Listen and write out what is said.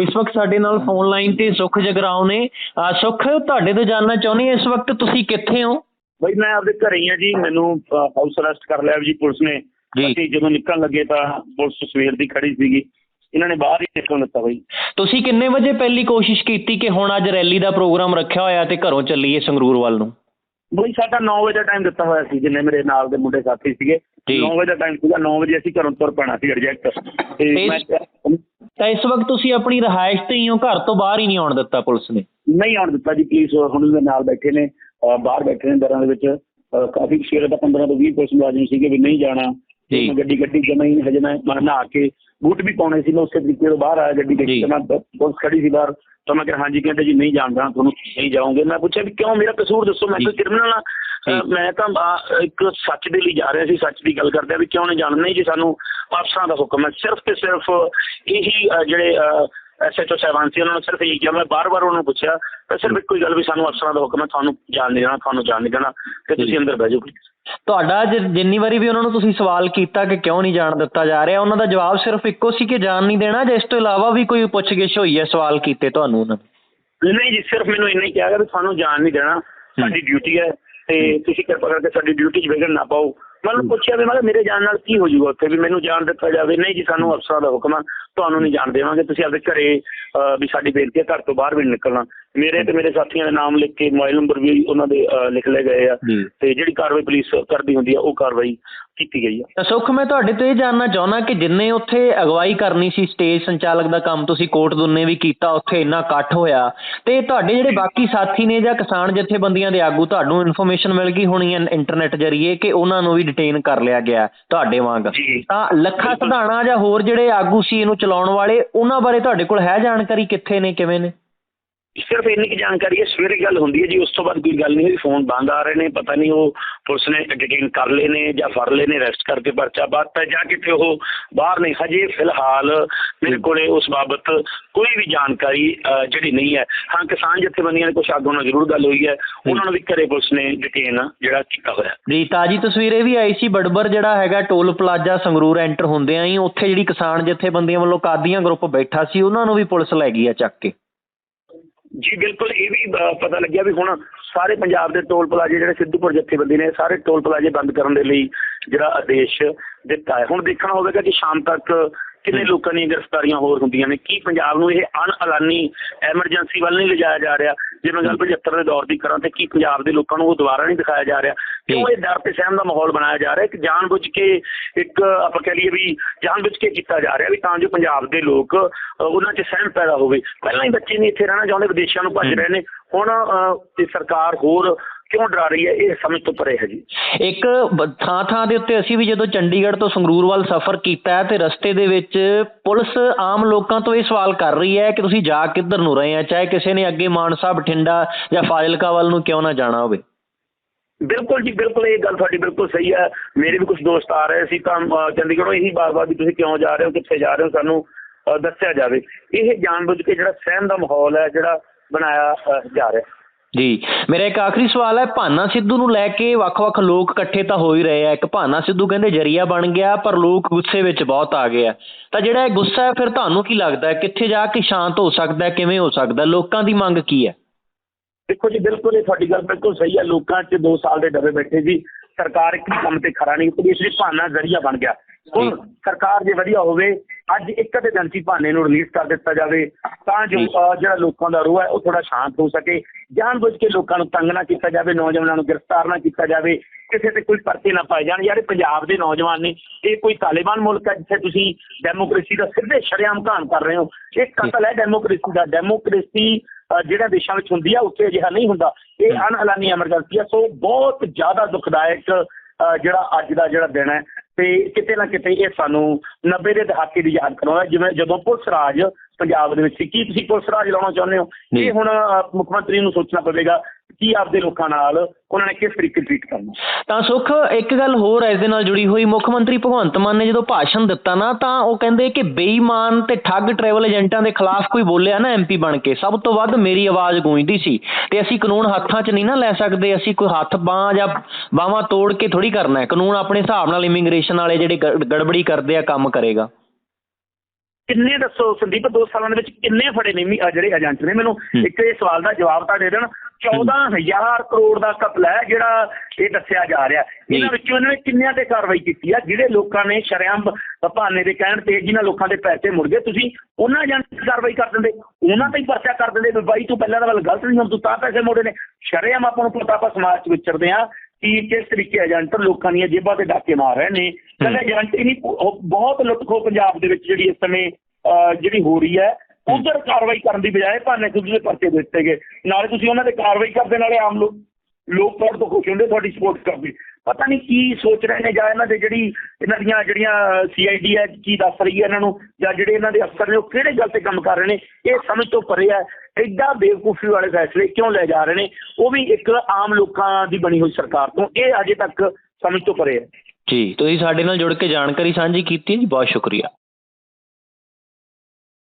ਇਸ ਵਕਤ ਸਾਡੇ ਨਾਲ ਫੋਨ ਲਾਈਨ ਤੇ ਸੁਖ ਜਗਰਾਉ ਨੇ। ਸੁਖ ਤੁਹਾਡੇ ਤੋਂ ਜਾਨਣਾ ਚਾਹੁੰਦੀ ਇਸ ਵਕਤ ਤੁਸੀਂ ਕਿੱਥੇ ਹੋ? ਬਈ ਮੈਂ ਆਪਦੇ ਘਰੇ ਹੀ ਆ ਜੀ ਮੈਨੂੰ ਹਾਊਸ ਅਰੈਸਟ ਕਰ ਲਿਆ ਜੀ ਪੁਲਿਸ ਨੇ। ਅਸੀਂ ਜਦੋਂ ਨਿਕਲਣ ਲੱਗੇ ਤਾਂ ਪੁਲਿਸ ਸਵੇਰ ਦੀ ਖੜੀ ਸੀਗੀ। ਇਹਨਾਂ ਨੇ ਬਾਹਰ ਹੀ ਨਿਕਲਣ ਦਿੱਤਾ ਬਈ। ਤੁਸੀਂ ਕਿੰਨੇ ਵਜੇ ਪਹਿਲੀ ਕੋਸ਼ਿਸ਼ ਕੀਤੀ ਕਿ ਹੁਣ ਅੱਜ ਰੈਲੀ ਦਾ ਪ੍ਰੋਗਰਾਮ ਰੱਖਿਆ ਹੋਇਆ ਤੇ ਘਰੋਂ ਚੱਲੀਏ ਸੰਗਰੂਰ ਵੱਲ ਨੂੰ? ਬਈ ਸਾਡਾ 9 ਵਜੇ ਦਾ ਟਾਈਮ ਦਿੱਤਾ ਹੋਇਆ ਸੀ ਜਿੰਨੇ ਮੇਰੇ ਨਾਲ ਦੇ ਮੁੰਡੇ ਸਾਥੀ ਸੀਗੇ। ਜੀ। 9 ਵਜੇ ਦਾ ਟਾਈਮ ਸੀਗਾ 9 ਵਜੇ ਅਸੀਂ ਘਰੋਂ ਤੁਰ ਪੈਣਾ ਸੀ ਤੇ ਤੇ- ਮੈਂ ਤਾਂ ਇਸ ਵਕਤ ਤੁਸੀਂ ਆਪਣੀ ਰਿਹਾਇਸ਼ ਤੇ ਹੀ ਹੋ, ਘਰ ਤੋਂ ਬਾਹਰ ਹੀ ਨਹੀਂ ਆਉਣ ਦਿੱਤਾ ਪੁਲਿਸ ਨੇ? ਨਹੀਂ ਆਉਣ ਦਿੱਤਾ ਜੀ, ਪੁਲਿਸ ਹੁਣ ਦੇ ਨਾਲ ਬੈਠੇ ਨੇ ਬਾਹਰ ਬੈਠੇ ਨੇ ਦਰਾਂ ਦੇ ਵਿੱਚ ਕਾਫੀ ਸ਼ੇਰ ਦਾ 15 ਤੋਂ 20 ਪੁਲਿਸ ਮੁਲਾਜ਼ਮ ਸੀਗੇ ਵੀ ਨਹੀਂ ਜਾਣਾ। ਜੀ। ਗੱਡੀ ਗੱਡੀ ਜਮਾ ਹੀ ਹਜੇ ਮੈਂ ਨਹਾ ਕੇ ਬੂਟ ਵੀ ਪਾਉਣੇ ਸੀ ਮੈਂ ਉਸੇ ਤਰੀਕੇ ਤੋਂ ਬਾਹਰ ਆਇਆ ਗੱਡੀ। ਦੇਖੀ ਤੇ ਮੈਂ ਬ- ਪੁਲਿਸ ਖੜੀ ਸੀ ਬਾਹਰ ਤਾਂ ਮੈਂ ਕਿਹਾ ਹਾਂਜੀ ਕਹਿੰਦੇ ਜੀ ਨਹੀਂ ਜਾਣਦਾ ਤੁਹਾਨੂੰ ਨਹੀਂ ਜਾਓਗੇ ਮੈਂ ਪੁੱਛਿਆ ਵੀ ਕਿਉਂ ਮੇਰਾ ਕਸੂਰ ਦੱਸੋ ਮੈਂ ਕੋਈ ਜੀ। ਕ੍ਰਿਮੀਨਲ ਆ। ਮੈਂ ਤਾਂ ਇੱਕ ਸੱਚ ਦੇ ਲਈ ਜਾ ਰਿਹਾ ਸੀ ਸੱਚ ਦੀ ਗੱਲ ਕਰਦੇ ਆ ਵੀ ਕਿਉਂ ਨਹੀਂ ਜਾਣਦੇ ਜੀ ਸਾਨੂੰ ਅਫਸਰਾਂ ਦਾ ਹੁਕਮ ਹੈ ਸਿਰਫ ਤੇ ਸਿਰਫ ਇਹੀ ਜਿਹੜੇ ਐਸਐਚਓ ਸਾਹਿਬਾਨ ਸੀ ਉਹਨਾਂ ਨੇ ਸਿਰਫ ਇਹੀ ਕਿਹਾ ਮੈਂ ਬਾਰ-ਬਾਰ ਉਹਨਾਂ ਨੂੰ ਪੁੱਛਿਆ ਤਾਂ ਸਿਰਫ ਇੱਕੋ ਹੀ ਗੱਲ ਵੀ ਸਾਨੂੰ ਅਫਸਰਾਂ ਦਾ ਹੁਕਮ ਹੈ ਤੁਹਾਨੂੰ ਜਾਣ ਨਹੀਂ ਦੇਣਾ ਤੁਹਾਨੂੰ ਜਾਣ ਨਹੀਂ ਦੇਣਾ ਤੇ। ਤੁਸੀਂ ਅੰਦਰ ਬਹਿ ਜਾਓ ਤੁਹਾਡਾ ਜਿੰਨੀ ਵਾਰੀ ਵੀ ਉਹਨਾਂ ਨੂੰ ਤੁਸੀਂ ਸਵਾਲ ਕੀਤਾ ਕਿ ਕਿਉਂ ਨਹੀਂ ਜਾਣ ਦਿੱਤਾ ਜਾ ਰਿਹਾ ਉਹਨਾਂ ਦਾ ਜਵਾਬ ਸਿਰਫ ਇੱਕੋ ਸੀ ਕਿ ਜਾਣ ਨਹੀਂ ਦੇਣਾ ਜਾਂ ਇਸ ਤੋਂ ਇਲਾਵਾ ਵੀ ਕੋਈ ਪੁੱਛਗਿੱਛ ਹੋਈ ਹੈ ਸਵਾਲ ਕੀਤੇ ਤੁਹਾਨੂੰ ਉਹਨਾਂ ਨੇ ਨਹੀਂ ਜੀ ਸਿਰਫ ਮੈਨੂੰ ਇੰਨਾ ਹੀ ਕਿਹਾ ਵੀ ਤੁਹਾਨੂੰ ਜਾਣ ਨਹੀਂ ਦੇਣਾ ਸਾਡੀ ਡਿਊਟੀ ਹੈ ਤੇ ਤੁਸੀਂ ਕਿਰਪਾ ਕਰਕੇ ਸਾਡੀ ਡਿਊਟੀ 'ਚ ਵਿਘਨ ਨਾ ਪਾਓ। ਮੈਂ ਉਹਨੂੰ ਪੁੱਛਿਆ ਵੀ ਮੈਂ ਮੇਰੇ ਜਾਣ ਨਾਲ ਕੀ ਹੋ ਜਾਊਗਾ? ਉੱਥੇ ਵੀ ਮੈਨੂੰ ਜਾਣ ਦਿੱਤਾ ਜਾਵੇ। ਨਹੀਂ ਜੀ ਸਾਨੂੰ ਅਫਸਰਾਂ ਦਾ ਹੁਕਮ ਆ। ਤੁਹਾਨੂੰ ਨਹੀਂ ਜਾਣ ਦੇਵਾਂਗੇ। ਤੁਸੀਂ ਆਪਦੇ ਘਰੇ ਵੀ ਸਾਡੀ ਬੇਨਤੀ ਹੈ ਘਰ ਤੋਂ ਬਾਹਰ ਵੀ ਨਹੀਂ ਨਿਕਲਣਾ। ਮੇਰੇ ਤੇ ਮੇਰੇ ਸਾਥੀਆਂ ਦੇ ਨਾਮ ਲਿਖ ਕੇ ਮੋਬਾਈਲ ਨੰਬਰ ਵੀ ਉਹਨਾਂ ਦੇ ਲਿਖ ਲਏ ਗਏ ਆ। ਤੇ ਜਿਹੜੀ ਕਾਰਵਾਈ ਪੁਲਿਸ ਕਰਦੀ ਹੁੰਦੀ ਆ ਉਹ ਕਾਰਵਾਈ ਕੀਤੀ ਗਈ ਆ। ਸੁਖ ਮੈਂ ਤੁਹਾਡੇ ਤੋਂ ਇਹ ਜਾਣਨਾ ਚਾਹੁੰਦਾ ਕਿ ਜਿੰਨੇ ਉੱਥੇ ਅਗਵਾਈ ਕਰਨੀ ਸੀ ਸਟੇਜ ਸੰਚਾਲਕ ਦਾ ਕੰਮ ਤੁਸੀਂ ਕੋਟ ਦੁੰਨੇ ਵੀ ਕੀਤਾ ਉੱਥੇ ਇੰਨਾ ਇਕੱਠ ਹੋਇਆ। ਤੇ ਤੁਹਾਡੇ ਜਿਹੜੇ ਬਾਕੀ ਸਾਥੀ ਨੇ ਜਾਂ ਕਿਸਾਨ ਜਥੇਬੰਦੀਆਂ ਦੇ ਆਗੂ ਤੁਹਾਨੂੰ ਇਨਫੋਰਮੇਸ਼ਨ ਮਿਲ ਗਈ ਹੋਣੀ ਹੈ ਇੰਟਰਨੈਟ ਜਰੀਏ ਕਿ ਉਹਨਾਂ ਨੂੰ ਵੀ ਡਿਟੇਨ ਕਰ ਲਿਆ ਗਿਆ ਤੁਹਾਡੇ ਵਾਂਗ। ਤਾਂ ਲੱਖਾ ਸਧਾਣਾ ਜਾਂ ਹੋਰ ਜਿਹੜੇ ਆਗੂ ਸੀ ਇਹਨੂੰ ਚਲਾਉਣ ਵਾਲੇ ਉਹਨਾਂ ਬਾਰੇ ਤੁਹਾਡੇ ਕੋਲ ਹੈ ਜਾਣਕਾਰੀ ਕਿੱਥੇ ਨੇ ਕਿਵੇਂ ਨੇ? ਸਿਰਫ ਇੰਨੀ ਜਾਣਕਾਰੀ ਹੈ ਸਵੇਰੇ ਗੱਲ ਹੁੰਦੀ ਹੈ ਜੀ ਉਸ ਤੋਂ ਬਾਅਦ ਕੋਈ ਗੱਲ ਨਹੀਂ ਹੋਈ ਫੋਨ ਬੰਦ ਆ ਰਹੇ ਨੇ ਪਤਾ ਨਹੀਂ ਉਹ ਪੁਲਿਸ ਨੇ ਡਿਟੇਨ ਕਰ ਲਏ ਨੇ ਜਾਂ ਫੜ ਲਏ ਨੇ ਅਰੈਸਟ ਕਰਕੇ ਪਰਚਾ ਬਾਤ ਜਾਂ ਕਿਤੇ ਉਹ ਬਾਹਰ ਨੇ ਹਜੇ ਫਿਲਹਾਲ ਮੇਰੇ ਕੋਲੇ ਉਸ ਬਾਬਤ ਕੋਈ ਵੀ ਜਾਣਕਾਰੀ ਜਿਹੜੀ ਨਹੀਂ ਹੈ। ਹਾਂ ਕਿਸਾਨ ਜਥੇਬੰਦੀਆਂ ਦੇ ਕੁਝ ਆਗੂਆਂ ਨਾਲ ਜ਼ਰੂਰ ਗੱਲ ਹੋਈ ਹੈ ਉਹਨਾਂ ਨੂੰ ਵੀ ਘਰੇ ਪੁਲਿਸ ਨੇ ਡਿਟੇਨ ਜਿਹੜਾ ਕੀਤਾ ਹੋਇਆ। ਜੀ ਤਾਜੀ ਤਸਵੀਰ ਇਹ ਵੀ ਆਈ ਸੀ ਬੜਬਰ ਜਿਹੜਾ ਹੈਗਾ ਟੋਲ ਪਲਾਜ਼ਾ ਸੰਗਰੂਰ ਐਂਟਰ ਹੁੰਦਿਆਂ ਹੀ ਉੱਥੇ ਜਿਹੜੀ ਕਿਸਾਨ ਜਥੇਬੰਦੀਆਂ ਵੱਲੋਂ ਕਾਦੀਆਂ ਗਰੁੱਪ ਬੈਠਾ ਸੀ ਉਹਨਾਂ ਨੂੰ ਵੀ ਪੁਲਿਸ ਲੈ ਗਈ ਆ ਚੱਕ ਕੇ। ਜੀ ਬਿਲਕੁਲ ਇਹ ਵੀ ਪਤਾ ਲੱਗਿਆ ਵੀ ਹੁਣ ਸਾਰੇ ਪੰਜਾਬ ਦੇ ਟੋਲ ਪਲਾਜ਼ੇ ਜਿਹੜੇ ਸਿੱਧੂਪੁਰ ਜਥੇਬੰਦੀ ਨੇ ਸਾਰੇ ਟੋਲ ਪਲਾਜ਼ੇ ਬੰਦ ਕਰਨ ਦੇ ਲਈ ਜਿਹੜਾ ਆਦੇਸ਼ ਦਿੱਤਾ ਹੈ। ਹੁਣ ਦੇਖਣਾ ਹੋਵੇਗਾ ਕਿ ਸ਼ਾਮ ਤੱਕ ਕਿੰਨੇ ਲੋਕਾਂ ਦੀਆਂ ਗ੍ਰਿਫਤਾਰੀਆਂ ਹੋਰ ਹੁੰਦੀਆਂ ਨੇ। ਕੀ ਪੰਜਾਬ ਨੂੰ ਇਹ ਅਣਐਲਾਨੀ ਐਮਰਜੈਂਸੀ ਵੱਲ ਨਹੀਂ ਲਿਜਾਇਆ ਜਾ ਰਿਹਾ? ਜਿਵੇਂ ਗੱਲ 75 ਦੇ ਦੌਰ ਦੀ ਕਰਾਂ ਤੇ ਕੀ ਪੰਜਾਬ ਦੇ ਲੋਕਾਂ ਨੂੰ ਉਹ ਦੁਬਾਰਾ ਨਹੀਂ ਦਿਖਾਇਆ ਜਾ ਰਿਹਾ? ਕਿਉਂ ਇਹ ਡਰ ਤੇ ਸਹਿਮ ਦਾ ਮਾਹੌਲ ਬਣਾਇਆ ਜਾ ਰਿਹਾ? ਕਿ ਜਾਣਬੁੱਝ ਕੇ ਇੱਕ ਆਪਾਂ ਕਹਿ ਲਈਏ ਵੀ ਜਾਣਬੁੱਝ ਕੇ ਕੀਤਾ ਜਾ ਰਿਹਾ ਵੀ ਤਾਂ ਜੋ ਪੰਜਾਬ ਦੇ ਲੋਕ ਉਹਨਾਂ 'ਚ ਸਹਿਮ ਪੈਦਾ ਹੋਵੇ। ਪਹਿਲਾਂ ਹੀ ਬੱਚੇ ਨਹੀਂ ਇੱਥੇ ਰਹਿਣਾ ਚਾਹੁੰਦੇ ਵਿਦੇਸ਼ਾਂ ਨੂੰ ਭੱਜ ਰਹੇ ਨੇ। ਹੁਣ ਇਹ ਸਰਕਾਰ ਹੋਰ ਕਿਉਂ ਡਰਾ ਰਹੀ ਹੈ? ਇਹ ਸਮਝ ਤੋਂ ਪਰੇ ਹੈ ਜੀ। ਇੱਕ ਥਾਂ ਥਾਂ ਦੇ ਉੱਤੇ ਅਸੀਂ ਵੀ ਜਦੋਂ ਚੰਡੀਗੜ੍ਹ ਤੋਂ ਸੰਗਰੂਰ ਵੱਲ ਸਫ਼ਰ ਕੀਤਾ ਤੇ ਰਸਤੇ ਦੇ ਵਿੱਚ ਪੁਲਿਸ ਆਮ ਲੋਕਾਂ ਤੋਂ ਇਹ ਸਵਾਲ ਕਰ ਰਹੀ ਹੈ ਕਿ ਤੁਸੀਂ ਜਾ ਕਿੱਧਰ ਨੂੰ ਰਹੇ ਆ ਚਾਹੇ ਕਿਸੇ ਨੇ ਅੱਗੇ ਮਾਨਸਾ ਬਠਿੰਡਾ ਜਾਂ ਫਾਜ਼ਿਲਕਾ ਵੱਲ ਨੂੰ ਕਿਉਂ ਨਾ ਜਾਣਾ ਹੋਵੇ। ਬਿਲਕੁਲ ਜੀ ਬਿਲਕੁਲ ਇਹ ਗੱਲ ਤੁਹਾਡੀ ਬਿਲਕੁਲ ਸਹੀ ਹੈ। ਮੇਰੇ ਵੀ ਕੁਝ ਦੋਸਤ ਆ ਰਹੇ ਸੀ ਤਾਂ ਚੰਡੀਗੜ੍ਹੋਂ ਇਹੀ ਬਾਰ-ਬਾਰ ਵੀ ਤੁਸੀਂ ਕਿਉਂ ਜਾ ਰਹੇ ਹੋ ਕਿੱਥੇ ਜਾ ਰਹੇ ਹੋ ਸਾਨੂੰ ਦੱਸਿਆ ਜਾਵੇ। ਇਹ ਜਾਣਬੁੱਝ ਕੇ ਜਿਹੜਾ ਸਹਿਮ ਦਾ ਮਾਹੌਲ ਹੈ ਜਿਹੜਾ ਬਣਾਇਆ ਜਾ ਰਿਹਾ। ਜੀ। ਮੇਰਾ ਇੱਕ ਆਖਰੀ ਸਵਾਲ ਹੈ, ਭਾਨਾ ਸਿੱਧੂ ਨੂੰ ਲੈ ਕੇ ਵੱਖ-ਵੱਖ ਲੋਕ ਇਕੱਠੇ ਤਾਂ ਹੋ ਹੀ ਰਹੇ ਆ। ਇੱਕ ਭਾਨਾ ਸਿੱਧੂ ਕਹਿੰਦੇ, ਜਰੀਆ ਬਣ ਗਿਆ, ਪਰ ਲੋਕ ਗੁੱਸੇ ਵਿੱਚ ਬਹੁਤ ਆ ਗਏ ਆ। ਤਾਂ ਜਿਹੜਾ ਇਹ ਗੁੱਸਾ ਹੈ, ਫਿਰ ਤੁਹਾਨੂੰ ਕੀ ਲੱਗਦਾ ਕਿੱਥੇ ਜਾ ਕੇ ਸ਼ਾਂਤ ਹੋ ਸਕਦਾ ਕਿਵੇਂ ਹੋ ਸਕਦਾ ਲੋਕਾਂ ਦੀ ਮੰਗ ਕੀ ਹੈ? ਦੇਖੋ ਜੀ, ਬਿਲਕੁਲ ਇਹ ਤੁਹਾਡੀ ਗੱਲ ਬਿਲਕੁਲ ਸਹੀ ਹੈ। ਲੋਕਾਂ 'ਚ 2 ਸਾਲ ਦੇ ਡਰੇ ਬੈਠੇ ਜੀ। ਸਰਕਾਰ ਇੱਕ ਕੰਮ ਤੇ ਖਰਾ ਨਹੀਂ ਇਸ ਲਈ ਭਾਨਾ ਜ਼ਰੀਆ ਬਣ ਗਿਆ। ਹੁਣ ਸਰਕਾਰ ਜੇ ਵਧੀਆ ਹੋਵੇ ਅੱਜ ਇੱਕ ਅੱਧੇ ਦਿਨ 'ਚ ਭਾਨੇ ਨੂੰ ਰਿਲੀਜ਼ ਕਰ ਦਿੱਤਾ ਜਾਵੇ ਤਾਂ ਜੋ ਜਿਹੜਾ ਲੋਕਾਂ ਦਾ ਰੋਹ ਹੈ ਉਹ ਥੋੜਾ ਸ਼ਾਂਤ ਹੋ ਸਕੇ। ਜਾਣਬੁੱਝ ਕੇ ਲੋਕਾਂ ਨੂੰ ਤੰਗ ਨਾ ਕੀਤਾ ਜਾਵੇ ਨੌਜਵਾਨਾਂ ਨੂੰ ਗ੍ਰਿਫਤਾਰ ਨਾ ਕੀਤਾ ਜਾਵੇ ਕਿਸੇ ਤੇ ਕੋਈ ਪਰਚੇ ਨਾ ਪਾਏ ਜਾਣ। ਯਾਰ ਪੰਜਾਬ ਦੇ ਨੌਜਵਾਨ ਨੇ ਇਹ ਕੋਈ ਤਾਲਿਬਾਨ ਮੁਲਕ ਹੈ ਜਿੱਥੇ ਤੁਸੀਂ ਡੈਮੋਕ੍ਰੇਸੀ ਦਾ ਸਿੱਧੇ ਸ਼ਰੇਆਮ ਘਾਣ ਕਰ ਰਹੇ ਹੋ। ਇਹ ਕਤਲ ਹੈ ਡੈਮੋਕ੍ਰੇਸੀ ਦਾ। ਡੈਮੋਕ੍ਰੇਸੀ ਜਿਹੜਾ ਦੇਸ਼ਾਂ ਵਿੱਚ ਹੁੰਦੀ ਆ ਉੱਥੇ ਅਜਿਹਾ ਨਹੀਂ ਹੁੰਦਾ। ਇਹ ਅਣਐਲਾਨੀ ਐਮਰਜੈਂਸੀ ਆ ਸੋ ਬਹੁਤ ਜ਼ਿਆਦਾ ਦੁਖਦਾਇਕ ਜਿਹੜਾ ਅੱਜ ਦਾ ਜਿਹੜਾ ਦਿਨ ਹੈ। ਤੇ ਕਿਤੇ ਨਾ ਕਿਤੇ ਇਹ ਸਾਨੂੰ 90 ਦੇ ਦਹਾਕੇ ਦੀ ਯਾਦ ਕਰਾਉਂਦਾ ਜਿਵੇਂ ਜਦੋਂ ਪੁਲਿਸ ਰਾਜ ਪੰਜਾਬ ਦੇ ਵਿੱਚ ਸੀ ਕੀ ਤੁਸੀਂ ਪੁਲਿਸ ਰਾਜ ਲਾਉਣਾ ਚਾਹੁੰਦੇ ਹੋ। ਇਹ ਹੁਣ ਮੁੱਖ ਮੰਤਰੀ ਨੂੰ ਸੋਚਣਾ ਪਵੇਗਾ ਕੀ ਆਪਦੇ ਲੋਕਾਂ ਨਾਲ ਉਹਨਾਂ ਨੇ ਕਿਸ ਤਰੀਕੇ ਟ੍ਰੀਟ ਕਰਨਾ? ਤਾਂ ਸੁਖ ਇੱਕ ਗੱਲ ਹੋਰ ਇਸ ਦੇ ਨਾਲ ਜੁੜੀ ਹੋਈ ਮੁੱਖ ਮੰਤਰੀ ਭਗਵੰਤ ਮਾਨ ਨੇ ਜਦੋਂ ਭਾਸ਼ਣ ਦਿੱਤਾ ਨਾ ਤਾਂ ਉਹ ਕਹਿੰਦੇ ਕਿ ਬੇਈਮਾਨ ਤੇ ਠੱਗ ਟਰੈਵਲ ਏਜੰਟਾਂ ਦੇ ਖਿਲਾਫ ਕੋਈ ਬੋਲਿਆ ਨਾ ਐਮਪੀ ਬਣ ਕੇ ਸਭ ਤੋਂ ਵੱਧ ਮੇਰੀ ਆਵਾਜ਼ ਗੂੰਜਦੀ ਸੀ ਤੇ ਅਸੀਂ ਕਾਨੂੰਨ ਹੱਥਾਂ 'ਚ ਨਹੀਂ ਨਾ ਲੈ ਸਕਦੇ ਅਸੀਂ ਕੋਈ ਹੱਥ ਬਾਹ ਜਾਂ ਬਾਹਾਂ ਤੋੜ ਕੇ ਥੋੜੀ ਕਰਨਾ ਹੈ ਕਾਨੂੰਨ ਆਪਣੇ ਹਿਸਾਬ ਨਾਲ ਇਮੀਗ੍ਰੇਸ਼ਨ ਵਾਲੇ ਜਿਹੜੇ ਗੜ- ਗੜਬੜੀ ਕਰਦੇ ਆ ਕੰਮ ਕਰੇਗਾ। ਕਿੰਨੇ ਦੱਸੋ ਸੰਦੀਪ ਦੋ ਸਾਲਾਂ ਦੇ ਵਿੱਚ ਕਿੰਨੇ ਫੜੇ ਨੇ ਜਿਹੜੇ ਏਜੰਟ ਨੇ? ਮੈਨੂੰ। ਇੱਕ ਇਹ ਸਵਾਲ ਦਾ ਜਵਾਬ ਤਾਂ ਦੇ ਦੇਣ 14000 ਕਰੋੜ ਦਾ ਕਤਲ ਹੈ ਜਿਹੜਾ ਇਹ ਦੱਸਿਆ ਜਾ ਰਿਹਾ। ਇਹਨਾਂ ਜੀ। ਵਿੱਚੋਂ ਇਹਨਾਂ ਨੇ ਕਿੰਨਿਆਂ ਤੇ ਕਾਰਵਾਈ ਕੀਤੀ ਆ? ਜਿਹੜੇ ਲੋਕਾਂ ਨੇ ਸ਼ਰੇਆਮ ਬਹਾਨੇ ਦੇ ਕਹਿਣ ਤੇ ਜਿਨ੍ਹਾਂ ਲੋਕਾਂ ਦੇ ਪੈਸੇ ਮੁੜ ਗਏ ਤੁਸੀਂ ਉਹਨਾਂ ਤੇ ਕਾਰਵਾਈ ਕਰ ਦਿੰਦੇ? ਉਹਨਾਂ ਤੇ ਹੀ ਪਰਚਾ ਕਰ ਦਿੰਦੇ ਵੀ ਬਾਈ ਤੂੰ ਪਹਿਲਾਂ ਤਾਂ ਗੱਲ ਗਲਤ ਨਹੀਂ ਹੁਣ ਤੂੰ ਤਾਂ ਪੈਸੇ ਮੋੜੇ ਨੇ। ਸ਼ਰੇਆਮ ਆਪਾਂ ਨੂੰ ਪਤਾ ਆਪਾਂ ਸਮਾਜ 'ਚ ਵਿਚਰਦੇ ਆ ਕਿ ਕਿਸ ਤਰੀਕੇ ਏਜੰਟ ਲੋਕਾਂ ਦੀਆਂ ਜੇਬਾਂ ਤੇ ਡਾਕੇ ਮਾਰ ਰਹੇ ਨੇ। ਕਹਿੰਦੇ ਏਜੰਟ ਹੀ ਨਹੀਂ ਬਹੁਤ ਲੁੱਟ ਖੋ ਪੰਜਾਬ ਦੇ ਵਿੱਚ ਜਿਹੜੀ ਇਸ ਸਮੇਂ ਜਿਹੜੀ ਹੋ ਰਹੀ ਹੈ। ਉਧਰ ਕਾਰਵਾਈ ਕਰਨ ਦੀ ਬਜਾਏ ਭਾਨੇ ਸਿੱਧੂ ਦੇ ਪਰਚੇ ਦੇ ਦਿੱਤੇ ਗਏ। ਨਾਲੇ ਤੁਸੀਂ ਉਹਨਾਂ ਤੇ ਕਾਰਵਾਈ ਕਰਦੇ ਨਾਲੇ ਆਮ ਲੋਕ ਲੋਕ ਤੁਹਾਡੇ ਤੋਂ ਖੁਸ਼ ਹੁੰਦੇ ਤੁਹਾਡੀ ਸਪੋਰਟ ਕਰਦੇ ਪਤਾ ਨਹੀਂ ਕੀ ਸੋਚ ਰਹੇ ਨੇ ਜਾਂ ਇਹਨਾਂ ਦੇ ਜਿਹੜੀ ਇਹਨਾਂ ਦੀਆਂ ਜਿਹੜੀਆਂ ਸੀਆਈਡੀ ਹੈ ਕੀ ਦੱਸ ਰਹੀ ਹੈ ਇਹਨਾਂ ਨੂੰ ਜਾਂ ਜਿਹੜੇ ਇਹਨਾਂ ਦੇ ਅਫਸਰ ਨੇ ਉਹ ਕਿਹੜੇ ਗੱਲ ਤੇ ਕੰਮ ਕਰ ਰਹੇ ਨੇ ਇਹ ਸਮਝ ਤੋਂ ਪਰੇ ਹੈ। ਐਡਾ ਬੇਵਕੂਫੀ ਵਾਲੇ ਫੈਸਲੇ ਕਿਉਂ ਲੈ ਜਾ ਰਹੇ ਨੇ? ਉਹ ਵੀ ਇੱਕ ਆਮ ਲੋਕਾਂ ਦੀ ਬਣੀ ਹੋਈ ਸਰਕਾਰ ਤੋਂ। ਇਹ ਅਜੇ ਤੱਕ ਸਮਝ ਤੋਂ ਪਰੇ ਹੈ। ਜੀ ਤੁਸੀਂ ਸਾਡੇ ਨਾਲ ਜੁੜ ਕੇ ਜਾਣਕਾਰੀ ਸਾਂਝੀ ਕੀਤੀ ਜੀ ਬਹੁਤ ਸ਼ੁਕਰੀਆ।